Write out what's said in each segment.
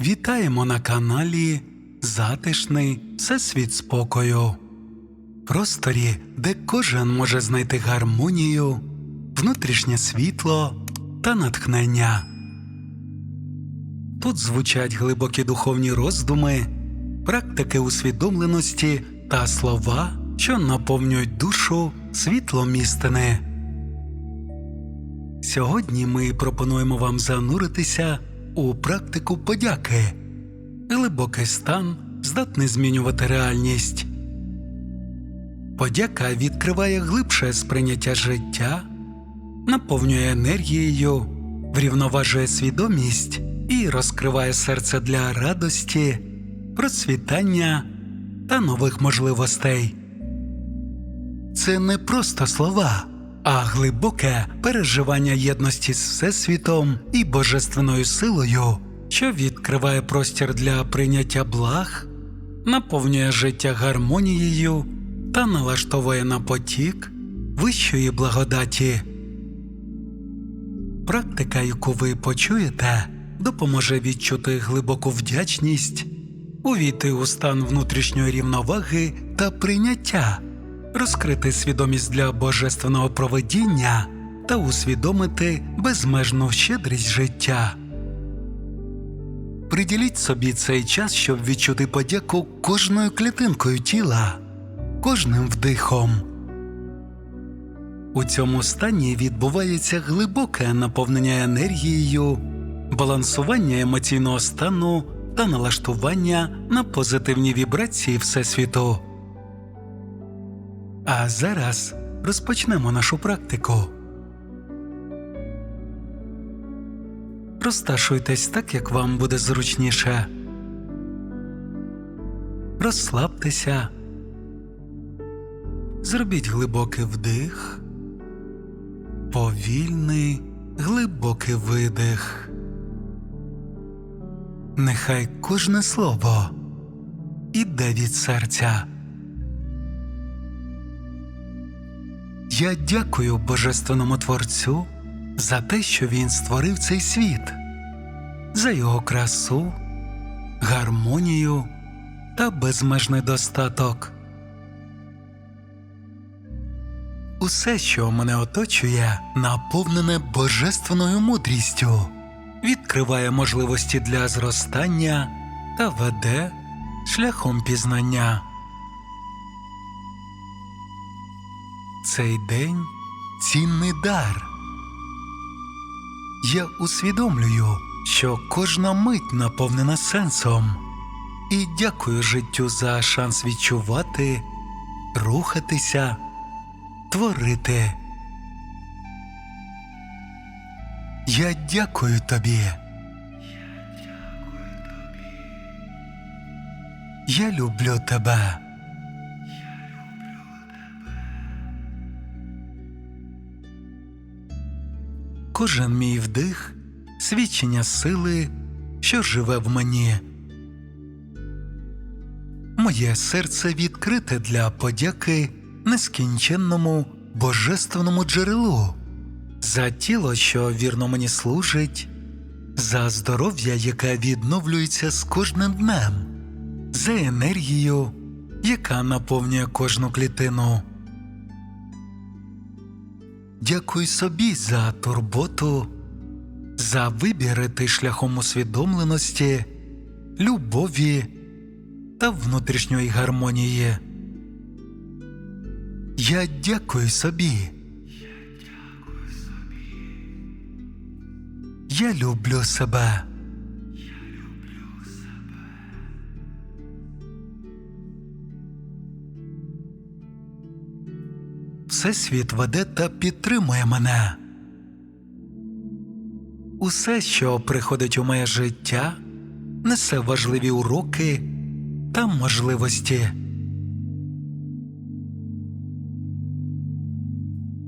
Вітаємо на каналі Затишний Всесвіт спокою. Просторі, де кожен може знайти гармонію, внутрішнє світло та натхнення. Тут звучать глибокі духовні роздуми, практики усвідомленості та слова, що наповнюють душу світлом істини. Сьогодні ми пропонуємо вам зануритися у практику подяки. Глибокий стан здатний змінювати реальність. Подяка відкриває глибше сприйняття життя, наповнює енергією, врівноважує свідомість і розкриває серце для радості, процвітання та нових можливостей. Це не просто слова, а глибоке переживання єдності з Всесвітом і божественною силою, що відкриває простір для прийняття благ, наповнює життя гармонією та налаштовує на потік вищої благодаті. Практика, яку ви почуєте, допоможе відчути глибоку вдячність, увійти у стан внутрішньої рівноваги та прийняття, розкрити свідомість для божественного проведіння та усвідомити безмежну щедрість життя. Приділіть собі цей час, щоб відчути подяку кожною клітинкою тіла, кожним вдихом. У цьому стані відбувається глибоке наповнення енергією, балансування емоційного стану та налаштування на позитивні вібрації Всесвіту. А зараз розпочнемо нашу практику. Розташуйтесь так, як вам буде зручніше. Розслабтеся. Зробіть глибокий вдих, повільний глибокий видих. Нехай кожне слово іде від серця. Я дякую Божественному Творцю за те, що він створив цей світ, за його красу, гармонію та безмежний достаток. Усе, що мене оточує, наповнене божественною мудрістю, відкриває можливості для зростання та веде шляхом пізнання. Цей день цінний дар. Я усвідомлюю, що кожна мить наповнена сенсом, і дякую життю за шанс відчувати, рухатися, творити. Я дякую тобі. Я люблю тебе. Кожен мій вдих свідчення сили, що живе в мені. Моє серце відкрите для подяки нескінченному божественному джерелу, за тіло, що вірно мені служить, за здоров'я, яке відновлюється з кожним днем, за енергію, яка наповнює кожну клітину. Дякуй собі за турботу, за вибір іти шляхом усвідомленості, любові та внутрішньої гармонії. Я дякую собі. Я люблю себе. Всесвіт веде та підтримує мене. Усе, що приходить у моє життя, несе важливі уроки та можливості.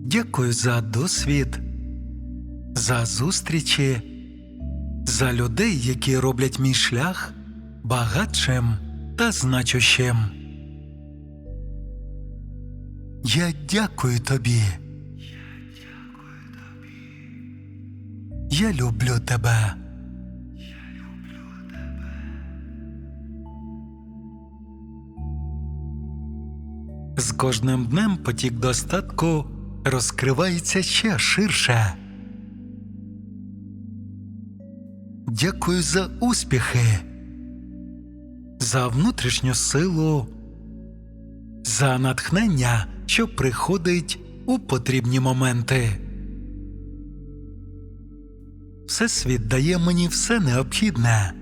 Дякую за досвід, за зустрічі, за людей, які роблять мій шлях багатшим та значущим. Я дякую тобі. Я люблю тебе. Я люблю тебе. З кожним днем потік достатку розкривається ще ширше. Дякую за успіхи, за внутрішню силу, за натхнення що приходить у потрібні моменти. Всесвіт дає мені все необхідне,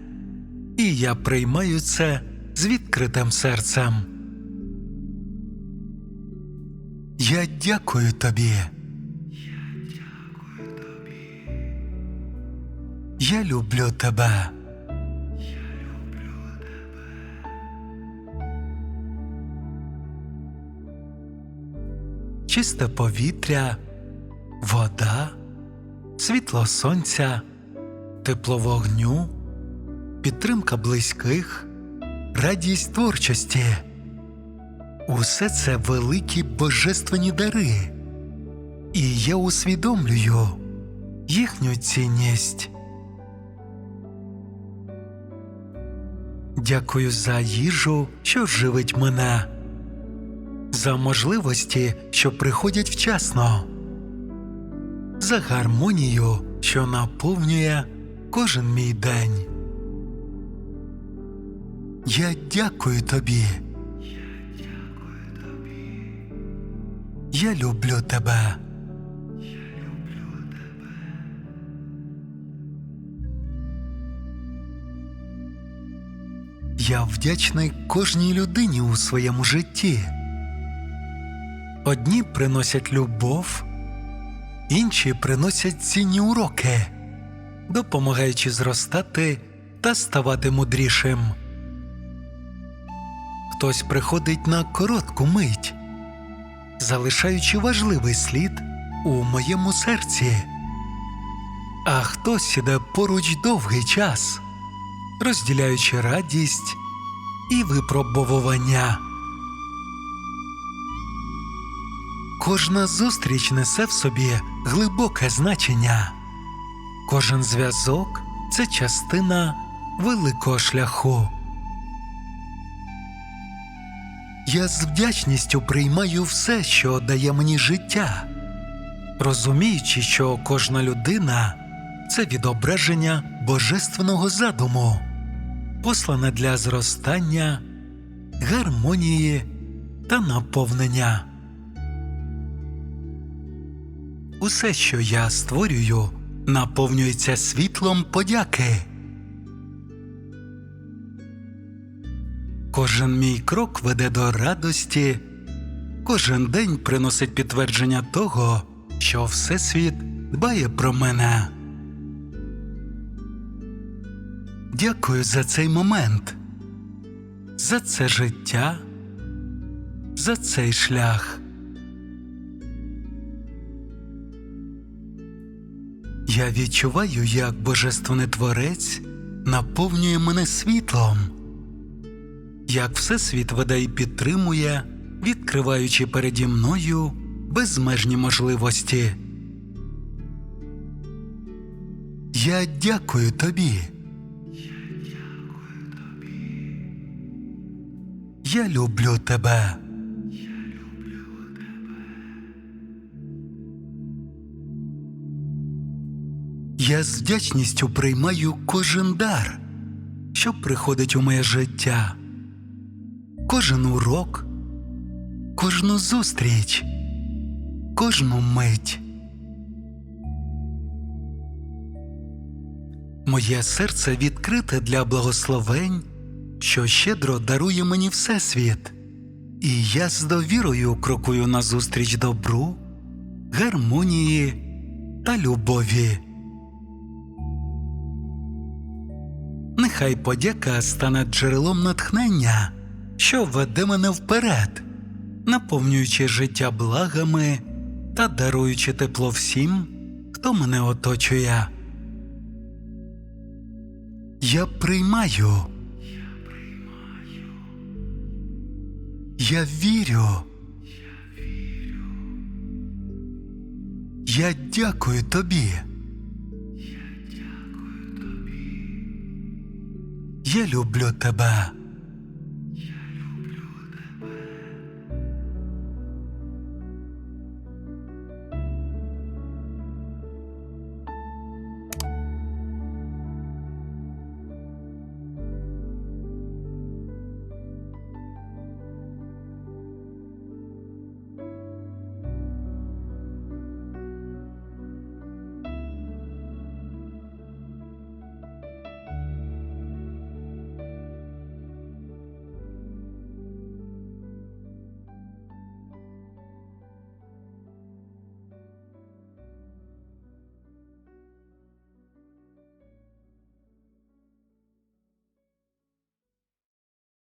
і я приймаю це з відкритим серцем. Я дякую тобі. Я люблю тебе. Чисте повітря, вода, світло сонця, тепло вогню, підтримка близьких, радість творчості. Усе це великі божественні дари, і я усвідомлюю їхню цінність. Дякую за їжу, що живить мене, за можливості, що приходять вчасно, за гармонію, що наповнює кожен мій день. Я дякую тобі. Я люблю тебе. Я вдячний кожній людині у своєму житті. Одні приносять любов, інші приносять цінні уроки, допомагаючи зростати та ставати мудрішим. Хтось приходить на коротку мить, залишаючи важливий слід у моєму серці, а хтось іде поруч довгий час, розділяючи радість і випробовування. Кожна зустріч несе в собі глибоке значення, кожен зв'язок це частина великого шляху. Я з вдячністю приймаю все, що дає мені життя, розуміючи, що кожна людина це відображення божественного задуму, послане для зростання, гармонії та наповнення. Усе, що я створюю, наповнюється світлом подяки. Кожен мій крок веде до радості, кожен день приносить підтвердження того, що Всесвіт дбає про мене. Дякую за цей момент, за це життя, за цей шлях. Я відчуваю, як Божественний Творець наповнює мене світлом як Всесвіт веде і підтримує, відкриваючи переді мною безмежні можливості. Я дякую тобі. Я люблю тебе. Я з вдячністю приймаю кожен дар, що приходить у моє життя кожен урок, кожну зустріч, кожну мить. Моє серце відкрите для благословень, що щедро дарує мені Всесвіт, і я з довірою крокую назустріч добру, гармонії та любові. Нехай подяка стане джерелом натхнення що веде мене вперед, наповнюючи життя благами та даруючи тепло всім, хто мене оточує. Я приймаю. Я вірю. Я дякую тобі. Я люблю тебе.